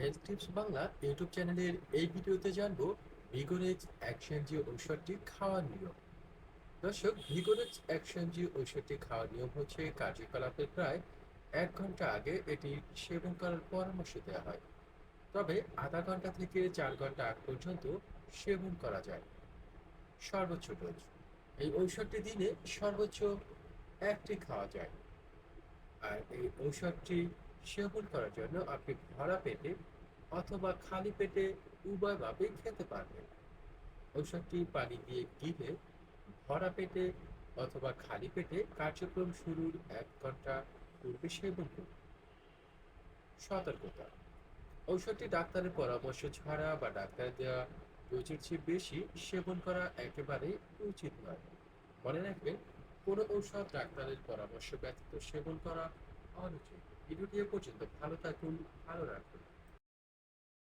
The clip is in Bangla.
হেলথ টিপস বাংলা ইউটিউব চ্যানেলের এই ভিডিওতে জানব ভিগোরেজ অ্যাকশন জি ঔষধটি খাওয়ার নিয়ম। দর্শক ভিগোরেজ অ্যাকশন জি ঔষধটি খাওয়ার নিয়ম হচ্ছে কার্যকলাপের প্রায় এক ঘণ্টা আগে এটি সেবন করার পরামর্শ দেওয়া হয়। তবে আধা ঘণ্টা থেকে চার ঘণ্টা আগ পর্যন্ত সেবন করা যায়। সর্বোচ্চ ডোজ। এই ঔষধটি দিনে সর্বোচ্চ একটি খাওয়া যায়। আর এই ঔষধটি সেবন করার জন্য আপনি ভরা পেটে অথবা খালি পেটে উভয়ভাবেই খেতে পারবেন। ঔষধটি পানি দিয়ে গিলে ভরা পেটে অথবা খালি পেটে কার্যক্রম শুরুর এক ঘণ্টা পূর্বে সেবন করুন। সতর্কতা। ঔষধটি ডাক্তারের পরামর্শ ছাড়া বা ডাক্তার দেওয়া ডোজের চেয়ে বেশি সেবন করা একেবারেই উচিত নয়। মনে রাখবেন, কোনো ঔষধ ডাক্তারের পরামর্শ ব্যতীত সেবন করা অনুচিত ভিডিওটি এ পর্যন্ত ভালো থাকুন ভালো রাখুন।